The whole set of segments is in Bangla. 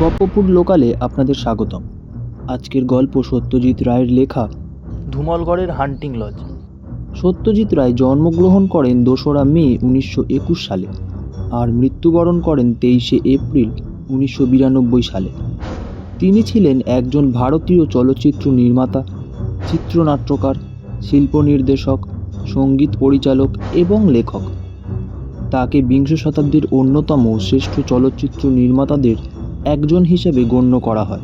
গপ্পপুর লোকালে আপনাদের স্বাগতম। আজকের গল্প সত্যজিৎ রায়ের লেখা ধুমলগড়ের হান্টিং লজ। সত্যজিৎ রায় জন্মগ্রহণ করেন দোসরা মে উনিশশো একুশ সালে আর মৃত্যুবরণ করেন তেইশে এপ্রিল উনিশশো বিরানব্বই সালে। তিনি ছিলেন একজন ভারতীয় চলচ্চিত্র নির্মাতা, চিত্রনাট্যকার, শিল্প নির্দেশক, সংগীত পরিচালক এবং লেখক। তাকে বিংশ শতাব্দীর অন্যতম শ্রেষ্ঠ চলচ্চিত্র নির্মাতাদের একজন হিসেবে গণ্য করা হয়।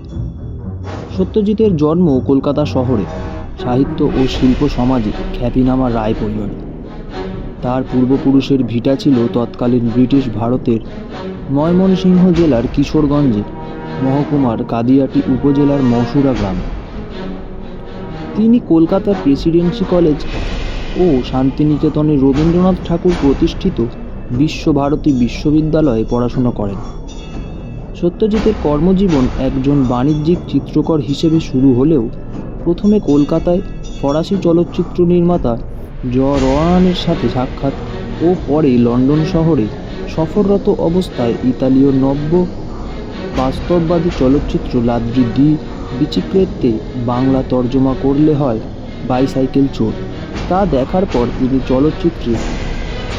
সত্যজিতের জন্ম কলকাতা শহরে, সাহিত্য ও শিল্প সমাজে খ্যাতিনামা রায় পরিবারে। তার পূর্বপুরুষের ভিটা ছিল তৎকালীন ব্রিটিশ ভারতের ময়মনসিংহ জেলার কিশোরগঞ্জে মহকুমার কাদিয়াটি উপজেলার মসুরা গ্রামে। তিনি কলকাতার প্রেসিডেন্সি কলেজ ও শান্তিনিকেতনে রবীন্দ্রনাথ ঠাকুর প্রতিষ্ঠিত বিশ্বভারতী বিশ্ববিদ্যালয়ে পড়াশোনা করেন। সত্যজিতের কর্মজীবন একজন বাণিজ্যিক চিত্রকর হিসেবে শুরু হলেও প্রথমে কলকাতায় ফরাসি চলচ্চিত্র নির্মাতা জ রওয়ানের সাথে সাক্ষাৎ ও পরে লন্ডন শহরে সফররত অবস্থায় ইতালীয় নব্য বাস্তববাদী চলচ্চিত্র লাদ্রি ডি বিচিক্রেত্তে বাংলা তর্জমা করলে হয় বাইসাইকেল চোর। তা দেখার পর তিনি চলচ্চিত্রে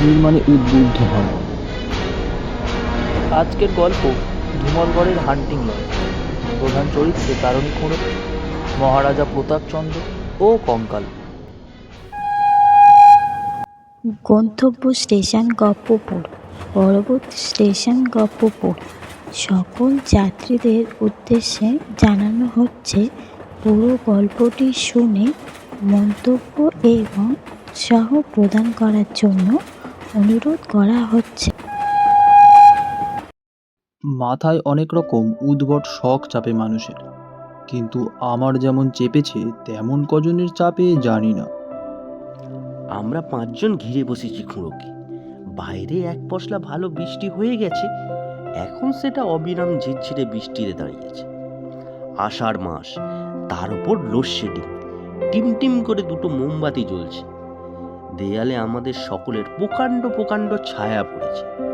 নির্মাণে উদ্বুদ্ধ হন। আজকের গল্প ধুমলগড়ের হান্টিং লজ প্রধান চরিত্রে তারণী খুঁড়ো, মহারাজা প্রতাপচন্দ্র ও কঙ্কাল। গন্তব্য স্টেশন গপ্পপুর, পরবর্তী স্টেশন গপ্পপুর। সকল যাত্রীদের উদ্দেশ্যে জানানো হচ্ছে, পুরো গল্পটি শুনে মন্তব্য এবং উৎসাহ প্রদান করার জন্য অনুরোধ করা হচ্ছে। মাথায় অনেক রকম উদ্ভট শখ চাপে মানুষের। কিন্তু আমার যেমন চেপেছে, তেমন কজনের চাপে জানি না। আমরা পাঁচজন ঘিরে বসেছি খুঁড়োকে। বাইরে এক পশলা ভালো বৃষ্টি হয়ে গেছে। এখন সেটা অবিরাম ঝিরঝিরে বৃষ্টিতে দাঁড়িয়েছে আষাঢ় মাস, তার উপর লোডশেডিং টিম টিম করে দুটো মোমবাতি জ্বলছে। দেয়ালে আমাদের সকলের প্রকাণ্ড প্রকাণ্ড ছায়া পড়েছে।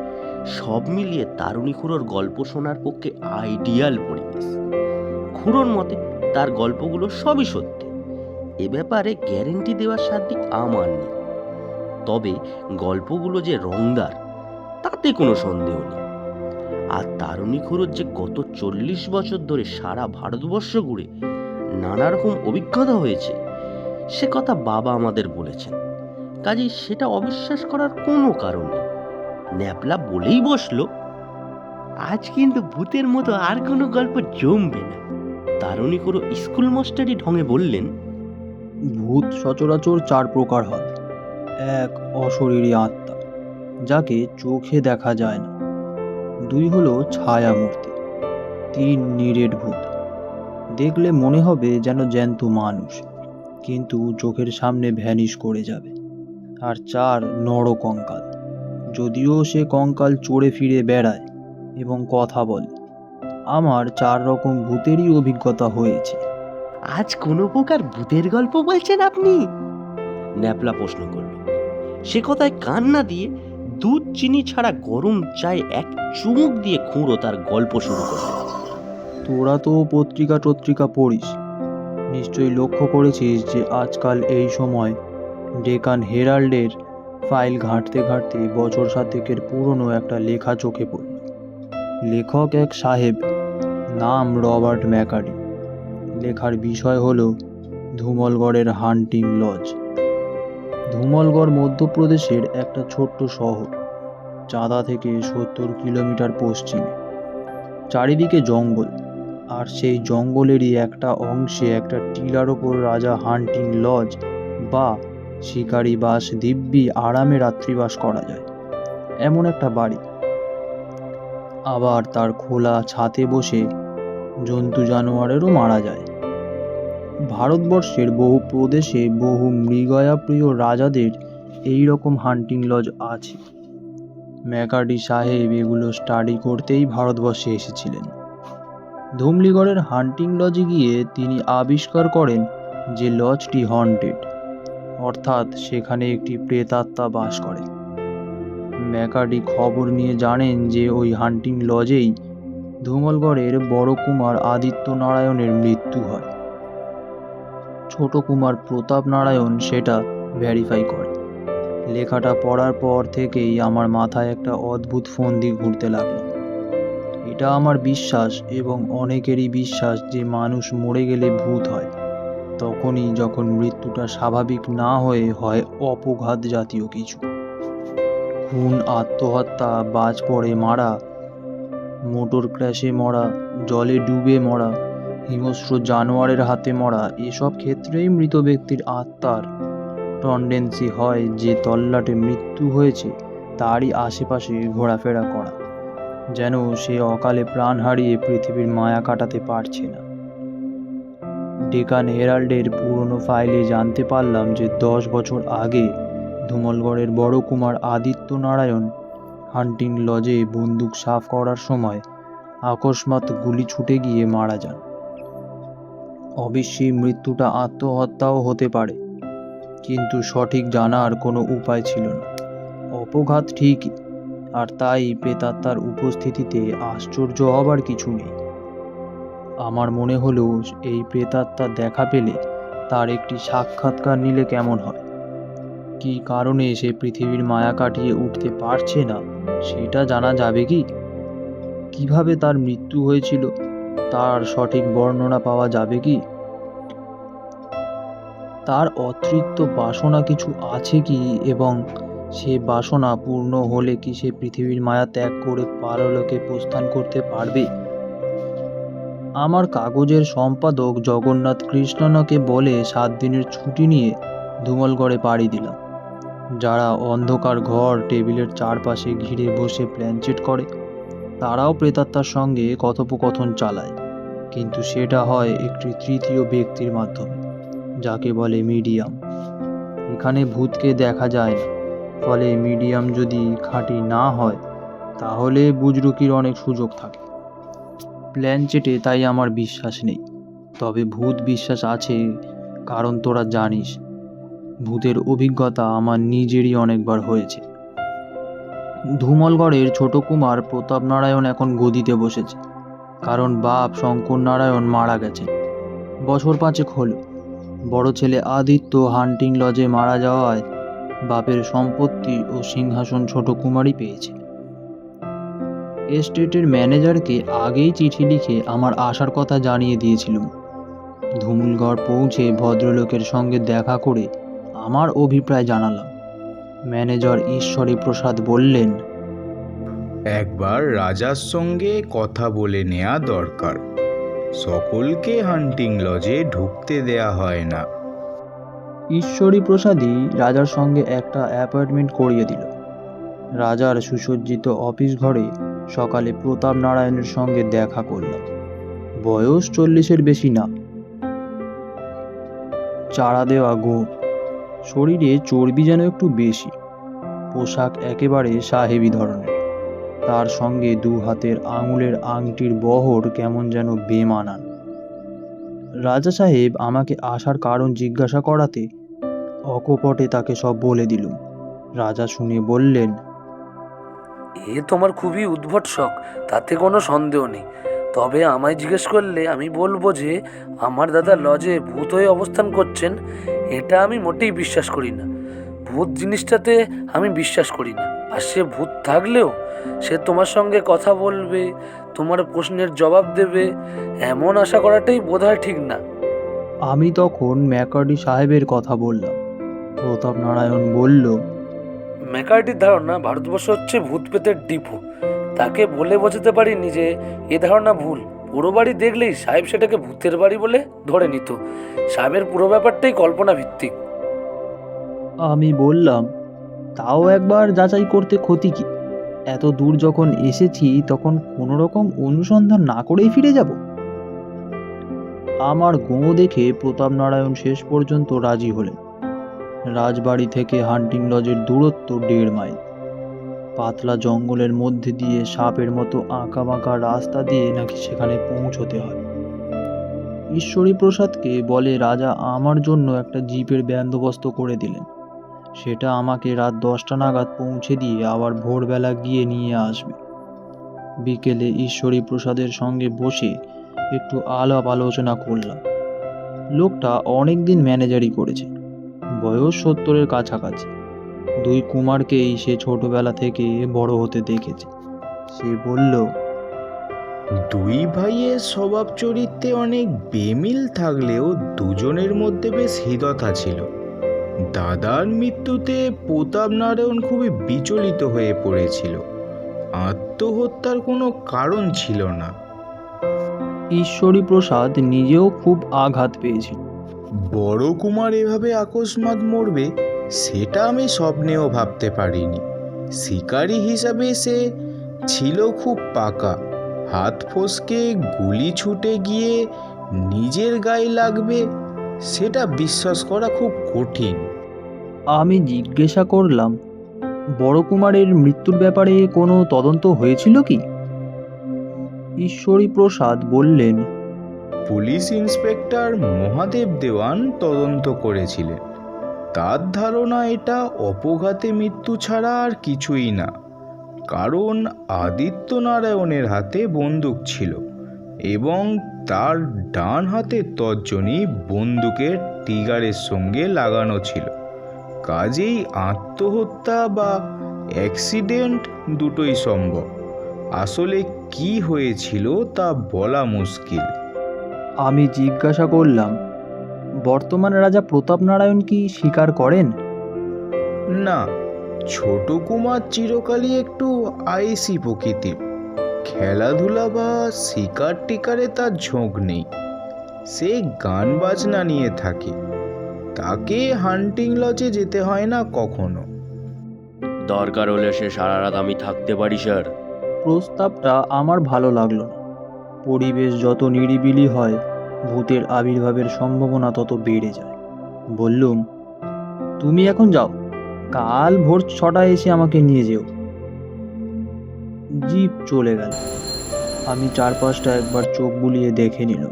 সব মিলিয়ে তারুণী খুঁড়োর গল্প শোনার পক্ষে আইডিয়াল পরিবেশ। খুঁড়োর মতে তার গল্পগুলো সবই সত্যি। এ ব্যাপারে গ্যারেন্টি দেওয়ার সাধ্য আমার নেই। তবে গল্পগুলো যে রংদার, তাতে কোনো সন্দেহ নেই। আর তারুণী খুঁড়োর যে গত চল্লিশ বছর ধরে সারা ভারতবর্ষ ঘুরে নানা রকম অভিজ্ঞতা হয়েছে, সে কথা বাবা আমাদের বলেছেন। কাজেই সেটা অবিশ্বাস করার কোনো কারণ নেই। ন্যাপলা বলেই বসল। আজ কিন্তু ভূতের মতো আর কোনো গল্প জমবে না। তারুণী কোনো স্কুল মাস্টারই ঢঙে বললেন, ভূত সচরাচর চার প্রকার হয়। এক, অশরীরী আত্মা, যাকে চোখে দেখা যায় না। দুই হলো ছায়া মূর্তি তিন নিরেট ভূত। দেখলে মনে হবে যেন জ্যান্ত মানুষ, কিন্তু চোখের সামনে ভ্যানিশ করে যাবে। আর চার নর কঙ্কাল যদিও সে কঙ্কাল চড়ে ফিরে বেড়ায় এবং কথা বলে। আমার চার রকম ভূতেরই অভিজ্ঞতা হয়েছে। আজ কোনো প্রকার ভূতের গল্প বলছেন আপনি? ন্যাপলা প্রশ্ন করল। সে কথায় কান না দিয়ে দুধ চিনি ছাড়া গরম চায় এক চুমুক দিয়ে খুঁড়ো তার গল্প শুরু করল। তোরা তো পত্রিকা টত্রিকা পড়িস। নিশ্চয়ই লক্ষ্য করেছিস যে আজকাল এই সময় ডেকান হেরাল্ডের ফাইল ঘাঁটতে ঘাঁটতে বছর সাতেকের পুরনো একটা লেখা চোখে পড়ল। লেখক এক সাহেব, নাম রবার্ট ম্যাকারি লেখার বিষয় হল ধুমলগড়ের হান্টিং লজ। ধুমলগড় মধ্যপ্রদেশের একটা ছোট্ট শহর, চাঁদা থেকে সত্তর কিলোমিটার পশ্চিমে। চারিদিকে জঙ্গল, আর সেই জঙ্গলেরই একটা অংশে একটা টিলার ওপর রাজা হান্টিং লজ বা শিকারি বাস, দিব্যি, আরামে রাত্রিবাস করা যায়। এমন একটা বাড়ি। আবার তার খোলা ছাতে বসে জন্তু জানোয়ারেরও মারা যায়। ভারতবর্ষের বহু প্রদেশে বহু মৃগয়াপ্রিয় রাজাদের এই রকম হান্টিং লজ আছে। ম্যাকার্ডি সাহেব এগুলো স্টাডি করতেই ভারতবর্ষে এসেছিলেন। ধুমলিগড়ের হান্টিং লজে গিয়ে তিনি আবিষ্কার করেন যে লজটি হন্টেড অর্থাৎ সেখানে একটি প্রেতাত্মা বাস করে। ম্যাকার্ডি খবর নিয়ে জানেন যে ওই হান্টিং লজেই ধুমলগড়ের বড় কুমার আদিত্য নারায়ণের মৃত্যু হয়। ছোট কুমার প্রতাপ নারায়ণ সেটা ভেরিফাই করে। লেখাটা পড়ার পর থেকেই আমার মাথায় একটা অদ্ভুত ফন্দি ঘুরতে লাগল। এটা আমার বিশ্বাস এবং অনেকেরই বিশ্বাস যে মানুষ মরে গেলে ভূত হয়। তখনই যখন মৃত্যুটা স্বাভাবিক না হয়ে হয়, অপঘাত জাতীয় কিছু। খুন, আত্মহত্যা, বাজ পড়ে মারা, মোটর ক্র্যাশে মরা, জলে ডুবে মরা, হিংস্র জানোয়ারের হাতে মরা, এসব ক্ষেত্রেই মৃত ব্যক্তির আত্মার টন্ডেন্সি হয় যে তল্লাটে মৃত্যু হয়েছে, তারই আশেপাশে ঘোরাফেরা করা, যেন সে অকালে প্রাণ হারিয়ে পৃথিবীর মায়া কাটাতে পারছে না। ডেকান হেরাল্ডের পুরনো ফাইলে জানতে পারলাম যে দশ বছর আগে ধুমলগড়ের বড় কুমার আদিত্য নারায়ণ হান্টিং লজে বন্দুক সাফ করার সময় আকস্মাৎ গুলি ছুটে গিয়ে মারা যান। অবশ্যই মৃত্যুটা আত্মহত্যাও হতে পারে, কিন্তু সঠিক জানার কোনো উপায় ছিল না। অপঘাত ঠিকই, আর তাই প্রেতাত্মার উপস্থিতিতে আশ্চর্য হবার কিছু নেই। আমার মনে হলো এই প্রেতাত্মা দেখা পেলে তার একটি সাক্ষাৎকার নিলে কেমন হয়? কী কারণে সে পৃথিবীর মায়া কাটিয়ে উঠতে পারছে না, সেটা জানা যাবে কি? কীভাবে তার মৃত্যু হয়েছিল, তার সঠিক বর্ণনা পাওয়া যাবে কি? তার অতৃপ্ত বাসনা কিছু আছে কি এবং সে বাসনা পূর্ণ হলে কি সে পৃথিবীর মায়া ত্যাগ করে পারলোকে প্রস্থান করতে পারবে? আমার কাগজের সম্পাদক জগন্নাথ কৃষ্ণনকে বলে সাত দিনের ছুটি নিয়ে ধুমলগড়ে পাড়ি দিলাম। যারা অন্ধকার ঘর টেবিলের চারপাশে ঘিরে বসে প্ল্যানচেট করে, তারাও প্রেতাত্মার সঙ্গে কথোপকথন চালায়। কিন্তু সেটা হয় একটি তৃতীয় ব্যক্তির মাধ্যমে, যাকে বলে মিডিয়াম। এখানে ভূতকে দেখা যায় না, ফলে মিডিয়াম যদি খাঁটি না হয়, তাহলে বুজরুকির অনেক সুযোগ থাকে। প্ল্যানচেটে তাই আমার বিশ্বাস নেই। তবে ভূত বিশ্বাস আছে, কারণ তোরা জানিস, ভূতের অভিজ্ঞতা আমার নিজেরই অনেকবার হয়েছে। ধুমলগড়ের ছোট কুমার প্রতাপ নারায়ণ এখন গদিতে বসেছে, কারণ বাপ শঙ্কর নারায়ণ মারা গেছেন। বছর পাঁচেক হলো, বড় ছেলে আদিত্য হান্টিং লজে মারা যাওয়ায় বাপের সম্পত্তি ও সিংহাসন ছোট কুমারই পেয়েছে। এস্টেটের ম্যানেজারকে আগেই চিঠি লিখে আমার আসার কথা জানিয়ে দিয়েছিলাম। ধুমুলগড় পৌঁছে ভদ্রলোকের সঙ্গে দেখা করে আমার অভিপ্রায় জানালাম। ম্যানেজার ঈশ্বরী প্রসাদ বললেন একবার রাজার সঙ্গে কথা বলে নেওয়া দরকার। সকলকে হান্টিং লজে ঢুকতে দেয়া হয় না। ঈশ্বরী প্রসাদই রাজার সঙ্গে একটা অ্যাপয়েন্টমেন্ট করিয়ে দিল। রাজার সুসজ্জিত অফিস ঘরে সকালে প্রতাপ নারায়ণের সঙ্গে দেখা করলাম বয়স চল্লিশের বেশি না। চারা দেওয়া গোপ শরীরে চর্বি যেন একটু বেশি। পোশাক একেবারে সাহেবি ধরনের। তার সঙ্গে দু হাতের আঙুলের আংটির বহর কেমন যেন বেমানান। রাজা সাহেব আমাকে আসার কারণ জিজ্ঞাসা করাতে অকপটে তাকে সব বলে দিলুম। রাজা শুনে বললেন এ তোমার খুবই উদ্ভট শখ, তাতে কোনো সন্দেহ নেই। তবে আমায় জিজ্ঞেস করলে আমি বলব যে, আমার দাদা লজে ভূত হয়ে অবস্থান করছেন, এটা আমি মোটেই বিশ্বাস করি না। ভূত জিনিসটাতে আমি বিশ্বাস করি না। আর সে ভূত থাকলেও সে তোমার সঙ্গে কথা বলবে, তোমার প্রশ্নের জবাব দেবে, এমন আশা করাটাই বোধহয় ঠিক না। আমি তখন ম্যাকার্ডি সাহেবের কথা বললাম। প্রতাপ নারায়ণ বলল ম্যাকার্টির ধারণা ভারতবর্ষ হচ্ছে ভূত পেতের ডিপো। তাকে বলে বোঝাতে পারিনি যে এ ধারণা ভুল। পুরো বাড়ি দেখলেই সাহেব সেটাকে ভূতের বাড়ি বলে ধরে নিত। সাহেবের পুরো ব্যাপারটাই কল্পনা ভিত্তিক আমি বললাম, তাও একবার যাচাই করতে ক্ষতি কি? এত দূর যখন এসেছি, তখন কোনো রকম অনুসন্ধান না করেই ফিরে যাব। আমার গোঁ দেখে প্রতাপ নারায়ণ শেষ পর্যন্ত রাজি হলেন। রাজবাড়ি থেকে হান্টিং লজের দূরত্ব দেড় মাইল। পাতলা জঙ্গলের মধ্যে দিয়ে সাপের মতো আঁকা বাঁকা রাস্তা দিয়ে নাকি সেখানে পৌঁছতে হয়। ঈশ্বরী প্রসাদকে বলে রাজা আমার জন্য একটা জিপের বন্দোবস্ত করে দিলেন। সেটা আমাকে রাত দশটা নাগাদ পৌঁছে দিয়ে আবার ভোরবেলা গিয়ে নিয়ে আসবে। বিকেলে ঈশ্বরী প্রসাদের সঙ্গে বসে একটু আলাপ আলোচনা করলাম। লোকটা অনেক দিন ম্যানেজারই করেছে। বয়স সত্তরের কাছাকাছি। দুই কুমারকেই সে ছোটবেলা থেকে বড় হতে দেখেছে। সে বলল দুই ভাইয়ের স্বভাব চরিত্রে অনেক বেমিল থাকলেও দুজনের মধ্যে বেশ হৃদতা ছিল। দাদার মৃত্যুতে প্রতাপ নারায়ণ খুবই বিচলিত হয়ে পড়েছিল। আত্মহত্যার কোনো কারণ ছিল না। ঈশ্বরী প্রসাদ নিজেও খুব আঘাত পেয়েছিল। বড় কুমার এভাবে আকস্মাৎ মরবে, সেটা আমি স্বপ্নেও ভাবতে পারিনি। শিকারী হিসাবে সে ছিল খুব পাকা। হাত ফসকে গুলি ছুটে গিয়ে নিজের গায়ে লাগবে, সেটা বিশ্বাস করা খুব কঠিন। আমি জিজ্ঞাসা করলাম, বড় কুমারের মৃত্যুর ব্যাপারে কোনো তদন্ত হয়েছিল কি? ঈশ্বরী প্রসাদ বললেন পুলিশ ইন্সপেক্টর মহাদেব দেওয়ান তদন্ত করেছিলেন। তার ধারণা, এটা অপঘাতে মৃত্যু ছাড়া আর কিছুই না। কারণ আদিত্য নারায়ণের হাতে বন্দুক ছিল এবং তার ডান হাতে তর্জনী বন্দুকের টিগারের সঙ্গে লাগানো ছিল। কাজেই আত্মহত্যা বা অ্যাক্সিডেন্ট দুটোই সম্ভব। আসলে কি হয়েছিল তা বলা মুশকিল। আমি জিজ্ঞাসা করলাম বর্তমান রাজা প্রতাপ নারায়ণ কি স্বীকার করেন? না ছোট কুমার চিরকালই একটু আইসি প্রকৃতির। খেলাধুলা বা শিকার টিকারে তার ঝোঁক নেই। সে গান বাজনা নিয়ে থাকে। তাকে হান্টিং লজে যেতে হয় না কখনো। দরকার হলে সে সারা রাত আমি থাকতে পারি স্যার। প্রস্তাবটা আমার ভালো লাগল না। পরিবেশ যত নিরিবিলি হয়, ভূতের আবির্ভাবের সম্ভাবনা তত বেড়ে যায়। বললুম, তুমি এখন যাও, কাল ভোর ছটায় এসে আমাকে নিয়ে যেও। জিপ চলে গেল। আমি চারপাশটা একবার চোখ বুলিয়ে দেখে নিলাম।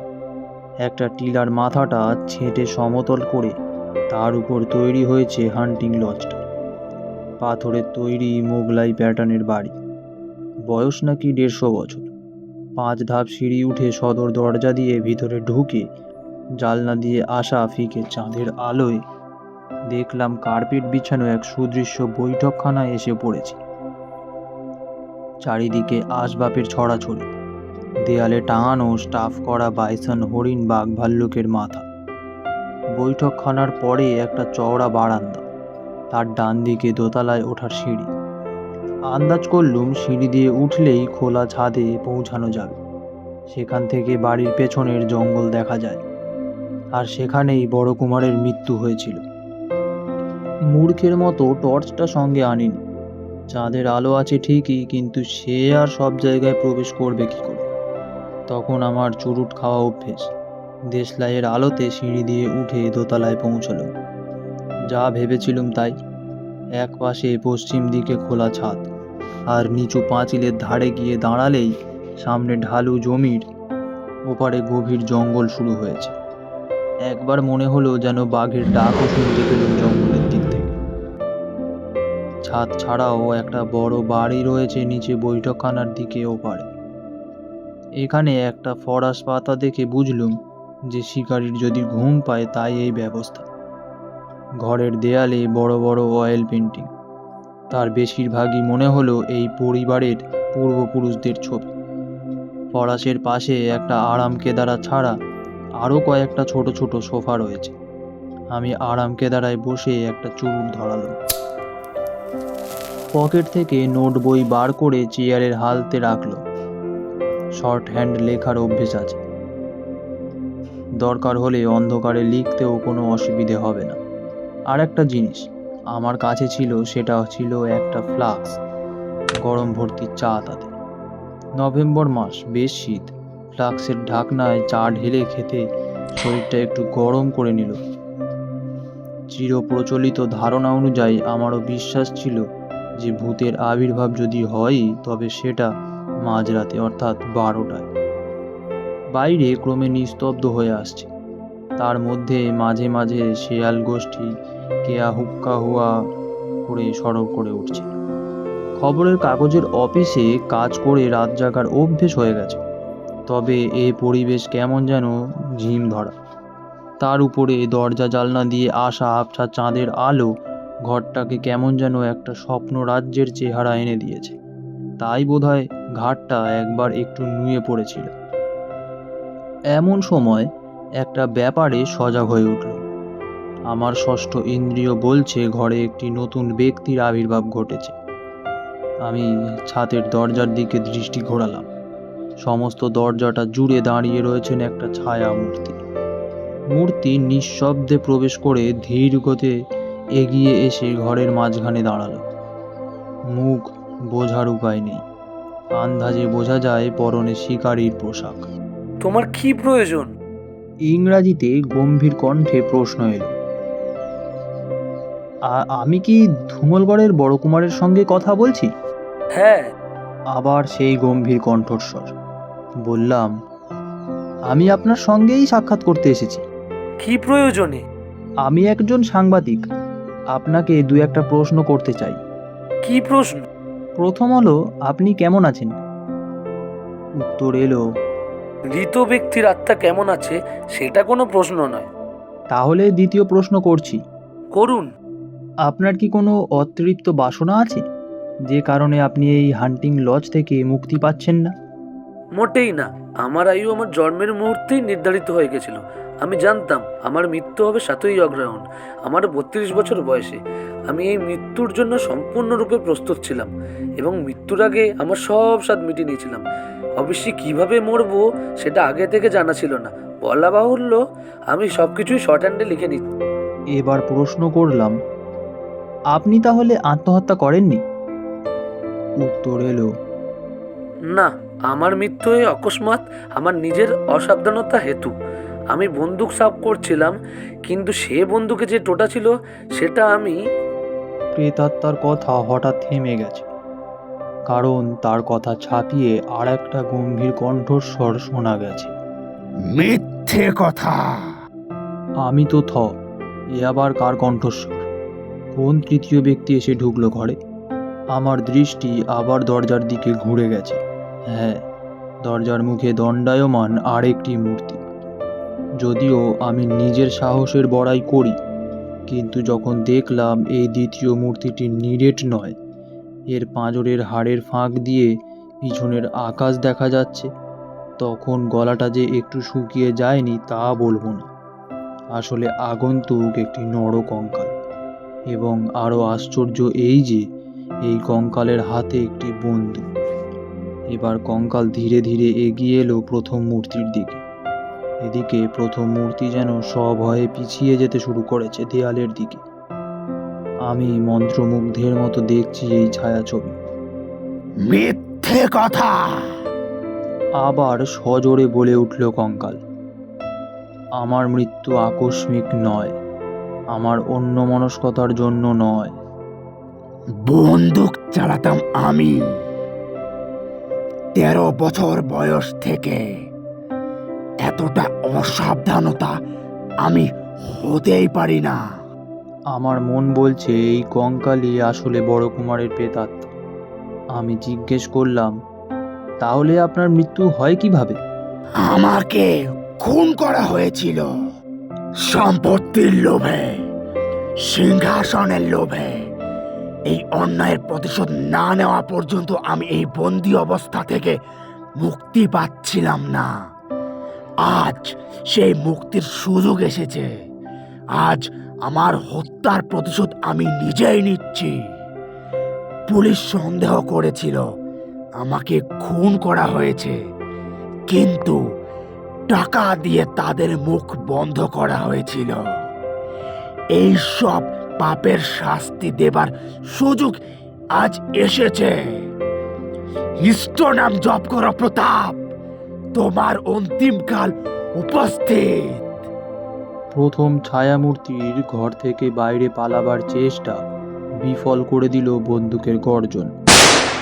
একটা টিলার মাথাটা ছেঁটে সমতল করে তার উপর তৈরি হয়েছে হান্টিং লজটা। পাথরের তৈরি মোগলাই প্যাটার্নের বাড়ি। বয়স নাকি দেড়শো বছর। পাঁচ ধাপ সিঁড়ি উঠে সদর দরজা দিয়ে ভিতরে ঢুকে জালনা দিয়ে আসা ফিকে চাঁদের আলোয় দেখলাম কার্পেট বিছানো এক সুদৃশ্য বৈঠকখানায় এসে পড়েছি। চারিদিকে আসবাবের ছড়াছড়ি, দেয়ালে টাঙানো স্টাফ করা বাইসন হরিণ বাঘ ভাল্লুকের মাথা। বৈঠকখানার পরে একটা চওড়া বারান্দা, তার ডান দিকে দোতলায় ওঠার সিঁড়ি। আন্দাজ করলুম সিঁড়ি দিয়ে উঠলেই খোলা ছাদে পৌঁছানো যাবে। সেখান থেকে বাড়ির পেছনের জঙ্গল দেখা যায়। আর সেখানেই বড় কুমারের মৃত্যু হয়েছিল। মূর্খের মতো টর্চটা সঙ্গে আনিনি। চাঁদের আলো আছে ঠিকই, কিন্তু সে আর সব জায়গায় প্রবেশ করবে কি করে? তখন আমার চুরুট খাওয়া অভ্যেস। দেশলাইয়ের আলোতে সিঁড়ি দিয়ে উঠে দোতলায় পৌঁছল যা ভেবেছিলুম তাই। এক পাশে পশ্চিম দিকে খোলা ছাদ। আর নিচু পাঁচিলের ধারে গিয়ে দাঁড়ালেই সামনে ঢালু জমির ওপারে গভীর জঙ্গল শুরু হয়েছে। একবার মনে হলো যেন বাঘের ডাকও শুনতে পেলুম জঙ্গলের দিক থেকে। ছাদ ছাড়াও একটা বড় বাড়ি রয়েছে নিচে বৈঠকখানার দিকে ওপারে। এখানে একটা ফরাস পাতা দেখে বুঝলুম যে শিকারির যদি ঘুম পায় তাই এই ব্যবস্থা। ঘরের দেয়ালে বড় বড় অয়েল পেন্টিং তার বেশিরভাগই মনে হলো এই পরিবারের পূর্বপুরুষদের ছবি। ফরাসের পাশে একটা আরাম কেদারা ছাড়া আরও কয়েকটা ছোট ছোট সোফা রয়েছে। আমি আরাম কেদারায় বসে একটা চুরুট ধরালাম। পকেট থেকে নোট বই বার করে চেয়ারের হালতে রাখল। শর্ট হ্যান্ড লেখার অভ্যেস আছে। দরকার হলে অন্ধকারে লিখতেও কোনো অসুবিধে হবে না। আর একটা জিনিস আমার কাছে ছিল সেটা ছিল একটা ফ্লাক্স, গরম ভর্তি চা তাতে। নভেম্বর মাস, বেশ শীত। ফ্লাক্সের ঢাকনায় চা ঢেলে খেতে শরীরটা একটু গরম করে নিল। চিরপ্রচলিত ধারণা অনুযায়ী আমারও বিশ্বাস ছিল যে ভূতের আবির্ভাব যদি হয় তবে সেটা মাঝরাতে, অর্থাৎ বারোটায়। বাইরে ক্রমে নিস্তব্ধ হয়ে আসছে। তার মধ্যে মাঝে মাঝে শেয়াল গোষ্ঠী কেয়া হুক্কা হুয়া করে সরব করে উঠছে। খবরের কাগজের অফিসে কাজ করে রাত জাগার অভ্যেস হয়ে গেছে। তবে এ পরিবেশ কেমন যেন ঝিম ধরা। তার উপরে দরজা জালনা দিয়ে আসা আবছা চাঁদের আলো ঘরটাকে কেমন যেন একটা স্বপ্ন রাজ্যের চেহারা এনে দিয়েছে। তাই বোধহয় ঘাটটা একবার একটু নুয়ে পড়েছিল। এমন সময় একটা ব্যাপারে সজাগ হয়ে উঠল। আমার ষষ্ঠ ইন্দ্রিয় বলছে ঘরে একটি নতুন ব্যক্তির আবির্ভাব ঘটেছে। আমি ছাতের দরজার দিকে দৃষ্টি ঘোরালাম। সমস্ত দরজাটা জুড়ে দাঁড়িয়ে রয়েছেন একটা ছায়া মূর্তি। মূর্তি নিঃশব্দে প্রবেশ করে ধীর গতে এগিয়ে এসে ঘরের মাঝখানে দাঁড়াল। মুখ বোঝার উপায় নেই। আন্দাজে বোঝা যায় পরনে শিকারীর পোশাক। তোমার কি প্রয়োজন? ইংরাজিতে গম্ভীর কণ্ঠে প্রশ্ন এলো আমি কি ধুমলগড়ের বড় কুমারের সঙ্গে কথা বলছি? হ্যাঁ। আবার সেই গম্ভীর কণ্ঠস্বর। বললাম আমি আপনার সঙ্গেই সাক্ষাৎ করতে এসেছি। কি প্রয়োজনে? আমি একজন সাংবাদিক। আপনাকে দু একটা প্রশ্ন করতে চাই। কি প্রশ্ন? প্রথম হলো আপনি কেমন আছেন? উত্তর এলো মৃত ব্যক্তির আত্মা কেমন আছে সেটা কোনো প্রশ্ন নয়। তাহলে দ্বিতীয় প্রশ্ন করছি। করুন। আপনার কি কোনো অতৃপ্ত বাসনা আছে? যে কারণে আপনি এই হান্টিং লজ থেকে মুক্তি পাচ্ছেন না? মোটেই না। আমার আয়ু আমার জন্মের মুহূর্তেই নির্ধারিত হয়ে গেছিল। আমি জানতাম আমার মৃত্যু হবে সাতই অগ্রহণ আমার বত্রিশ বছর বয়সে। আমি এই মৃত্যুর জন্য সম্পূর্ণরূপে প্রস্তুত ছিলাম এবং মৃত্যুর আগে আমার সব স্বাদ মিটিয়ে নিয়েছিলাম। অবশ্যই কীভাবে মরবো সেটা আগে থেকে জানা ছিল না। বলা বাহুল্য আমি সব কিছুই শর্ট হ্যান্ডে লিখে নিচ্ছি। এবার প্রশ্ন করলাম আপনি তাহলে আত্মহত্যা করেননি? উত্তর এলো। না আমার মৃত্যু হয়ে অকস্মাৎ আমার নিজের অসাবধানতা হেতু। আমি বন্দুক সাফ করছিলাম কিন্তু সে বন্দুকে যে টোটা ছিল সেটা আমি প্রেতাত্মার কথা হঠাৎ থেমে গেছে। কারণ তার কথা ছাপিয়ে আর একটা গম্ভীর কণ্ঠস্বর শোনা গেছে। মিথ্যে কথা! আমি তো থ এ আবার কার কণ্ঠস্বর? কোন তৃতীয় ব্যক্তি এসে ঢুকলো ঘরে। আমার দৃষ্টি আবার দরজার দিকে ঘুরে গেছে। হ্যাঁ দরজার মুখে দণ্ডায়মান আরেকটি মূর্তি। যদিও আমি নিজের সাহসের বড়াই করি, কিন্তু যখন দেখলাম এই দ্বিতীয় মূর্তিটি নিরেট নয়, এর পাঁজরের হাড়ের ফাঁক দিয়ে পিছনের আকাশ দেখা যাচ্ছে, তখন গলাটা যে একটু শুকিয়ে যায়নি তা বলব না। আসলে আগন্তুক একটি নর কঙ্কাল এবং আরও আশ্চর্য এই যে এই কঙ্কালের হাতে একটি বন্দুক। এবার কঙ্কাল ধীরে ধীরে এগিয়ে এলো প্রথম মূর্তির দিকে। এদিকে প্রথম মূর্তি যেন সভয়ে পিছিয়ে যেতে শুরু করেছে দেয়ালের দিকে। আমি মন্ত্রমুগ্ধের মতো দেখছি এই ছায়াছবি। মিথ্যে কথা! আবার সজোরে বলে উঠল কঙ্কাল আমার মৃত্যু আকস্মিক নয়। আমার অন্য মনস্কতার জন্য নয়। বন্দুক চালাতাম আমি। তেরো বছর বয়স থেকে এতটা অসাবধানতা আমি হতেই পারি না। আমার মন বলছে এই কঙ্কালই আসলে বড় কুমারের প্রেতাত্মা আমি জিজ্ঞেস করলাম তাহলে আপনার মৃত্যু হয় কীভাবে? আমাকে খুন করা হয়েছিল। সম্পত্তির লোভে, সিংহাসনের লোভে, এই অন্যায়ের প্রতিশোধ না নেওয়া পর্যন্ত আমি এই বন্দি অবস্থা থেকে মুক্তি পাচ্ছিলাম না। আজ সেই মুক্তির সুযোগ এসেছে। আজ আমার হত্যার প্রতিশোধ আমি নিজেই নিচ্ছি। পুলিশ সন্দেহ করেছিল, আমাকে খুন করা হয়েছে। কিন্তু টাকা দিয়ে তাদের মুখ বন্ধ করা হয়েছিল। এই সব পাপের শাস্তি দেবার সুযোগ আজ এসেছে। নাম জপ করো প্রতাপ, তোমার অন্তিমকাল উপস্থিত। প্রথম ছায়ামূর্তির ঘর থেকে বাইরে পালাবার চেষ্টা বিফল করে দিল বন্দুকের গর্জন।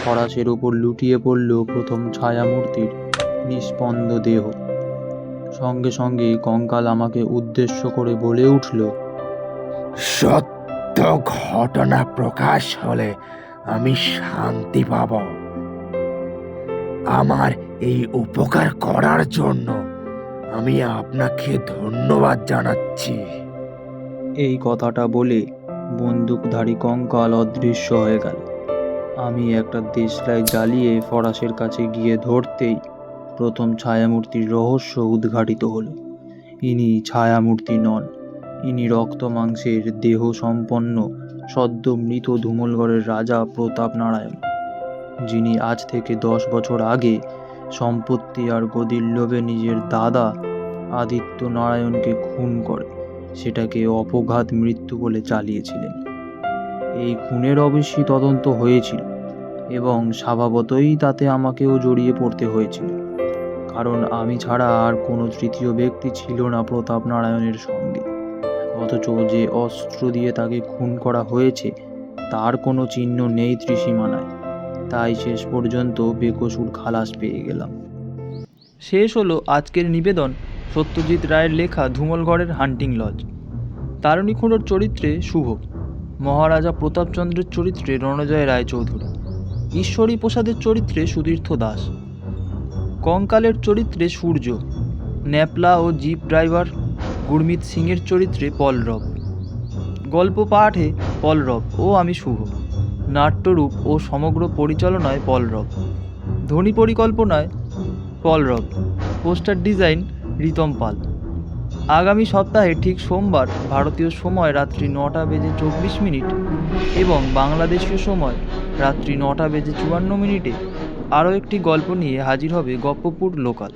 ফরাসের ওপর লুটিয়ে পড়ল প্রথম ছায়ামূর্তির নিস্পন্দ দেহ। সঙ্গে সঙ্গে কঙ্কাল আমাকে উদ্দেশ্য করে বলে উঠল সত্য ঘটনা প্রকাশ হলে আমি শান্তি পাব। আমার এই উপকার করার জন্য আমি আপনাকে ধন্যবাদ জানাচ্ছি। এই কথাটা বলে বন্দুকধারী কঙ্কাল অদৃশ্য হয়ে গেল। আমি একটা দেশলাই জ্বালিয়ে ফরাসের কাছে গিয়ে ধরতেই প্রথম ছায়ামূর্তির রহস্য উদ্ঘাটিত হলো। ইনি ছায়ামূর্তি নন, ইনি রক্ত মাংসের দেহ সম্পন্ন, সদ্য মৃত ধুমলগড়ের রাজা প্রতাপ নারায়ণ, যিনি আজ থেকে দশ বছর আগে সম্পত্তি আর গদির লোভে নিজের দাদা আদিত্য নারায়ণকে খুন করে সেটাকে অপঘাত মৃত্যু বলে চালিয়েছিলেন। এই খুনের অবশ্যই তদন্ত হয়েছিল এবং স্বভাবতই তাতে আমাকেও জড়িয়ে পড়তে হয়েছিল। কারণ আমি ছাড়া আর কোনো তৃতীয় ব্যক্তি ছিল না প্রতাপ নারায়ণের সঙ্গে। অথচ যে অস্ত্র দিয়ে তাকে খুন করা হয়েছে, তার কোনো চিহ্ন নেই ত্রিসীমানায়। তাই শেষ পর্যন্ত বেকসুর খালাস পেয়ে গেলাম। শেষ হলো আজকের নিবেদন সত্যজিৎ রায়ের লেখা ধুমলগড়ের হান্টিং লজ। তারণী খুঁড়োর চরিত্রে শুভ। মহারাজা প্রতাপচন্দ্রের চরিত্রে রণজয় রায়চৌধুরী। ঈশ্বরী প্রসাদের চরিত্রে সুতীর্থ দাস। কঙ্কালের চরিত্রে সূর্য, ন্যাপলা ও জিপ ড্রাইভার গুরমিত সিংয়ের চরিত্রে পলরব। গল্প পাঠে পলরব ও আমি শুভ, নাট্যরূপ ও সমগ্র পরিচালনায় পলরব। ধ্বনি পরিকল্পনায় পলরব, পোস্টার ডিজাইন রিতম পাল। আগামী সপ্তাহে ঠিক সোমবার ভারতীয় সময় রাত্রি নটা বেজে চব্বিশ মিনিট এবং বাংলাদেশীয় সময় রাত্রি নটা বেজে চুয়ান্ন মিনিটে আরও একটি গল্প নিয়ে হাজির হবে গপ্পপুর লোকাল।